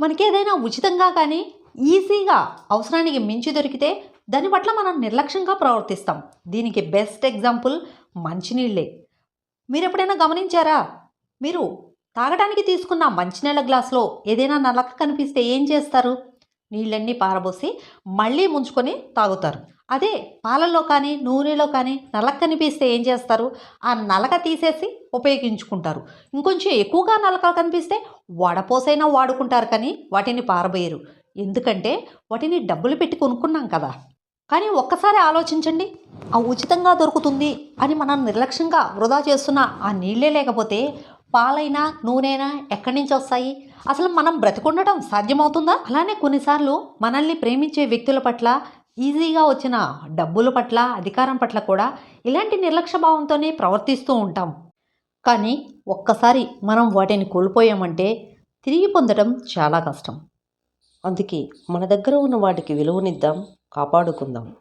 మనకి ఏదైనా ఉచితంగా కానీ ఈజీగా అవసరానికి మించి దొరికితే దాని పట్ల మనం నిర్లక్ష్యంగా ప్రవర్తిస్తాం. దీనికి బెస్ట్ ఎగ్జాంపుల్ మంచినీళ్ళే. మీరు ఎప్పుడైనా గమనించారా? మీరు తాగడానికి తీసుకున్న మంచినీళ్ళ గ్లాసులో ఏదైనా నలక కనిపిస్తే ఏం చేస్తారు? నీళ్ళన్నీ పారబోసి మళ్ళీ ముంచుకొని తాగుతారు. అదే పాలల్లో కానీ నూనెలో కానీ నలక కనిపిస్తే ఏం చేస్తారు? ఆ నలక తీసేసి ఉపయోగించుకుంటారు. ఇంకొంచెం ఎక్కువగా నలకలు కనిపిస్తే వడపోసైనా వాడుకుంటారు కానీ వాటిని పారబోయరు. ఎందుకంటే వాటిని డబ్బులు పెట్టి కొనుక్కున్నాం కదా. కానీ ఒక్కసారి ఆలోచించండి. ఆ ఉచితంగా దొరుకుతుంది అని మనం నిర్లక్ష్యంగా వృధా చేస్తున్న ఆ నీళ్ళే లేకపోతే పాలైనా నూనెనా ఎక్కడి నుంచి వస్తాయి? అసలు మనం బ్రతికుండటం సాధ్యమవుతుందా? అలానే కొన్నిసార్లు మనల్ని ప్రేమించే వ్యక్తుల పట్ల ఈజీగా వచ్చిన డబ్బుల పట్ల అధికారం పట్ల కూడా ఇలాంటి నిర్లక్ష్య భావంతోనే ప్రవర్తిస్తూ ఉంటాం. కానీ ఒక్కసారి మనం వాటిని కోల్పోయామంటే తిరిగి పొందడం చాలా కష్టం. అందుకే మన దగ్గర ఉన్న వాటికి విలువనిద్దాం కాపాడుకుందాం.